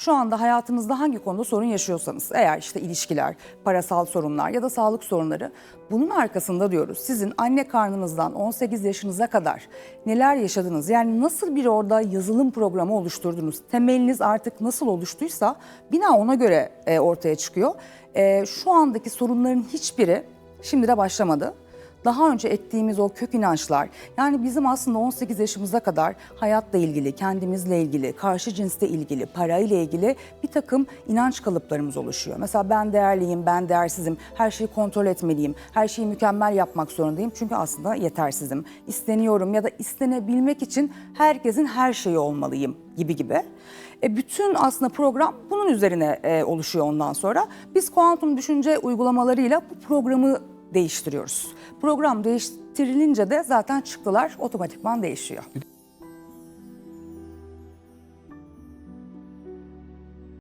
Şu anda hayatınızda hangi konuda sorun yaşıyorsanız, eğer işte ilişkiler, parasal sorunlar ya da sağlık sorunları, bunun arkasında diyoruz sizin anne karnınızdan 18 yaşınıza kadar neler yaşadınız? Yani nasıl bir orada yazılım programı oluşturdunuz? Temeliniz artık nasıl oluştuysa bina ona göre e, ortaya çıkıyor. E, şu andaki sorunların hiçbiri şimdi de başlamadı daha önce ettiğimiz o kök inançlar yani bizim aslında 18 yaşımıza kadar hayatla ilgili, kendimizle ilgili, karşı cinsle ilgili, parayla ilgili bir takım inanç kalıplarımız oluşuyor. Mesela ben değerliyim, ben değersizim, her şeyi kontrol etmeliyim, her şeyi mükemmel yapmak zorundayım çünkü aslında yetersizim. İsteniyorum ya da istenebilmek için herkesin her şeyi olmalıyım gibi gibi. E, bütün aslında program bunun üzerine e, oluşuyor ondan sonra. Biz kuantum düşünce uygulamalarıyla bu programı değiştiriyoruz. Program değiştirilince de zaten çıktılar otomatikman değişiyor.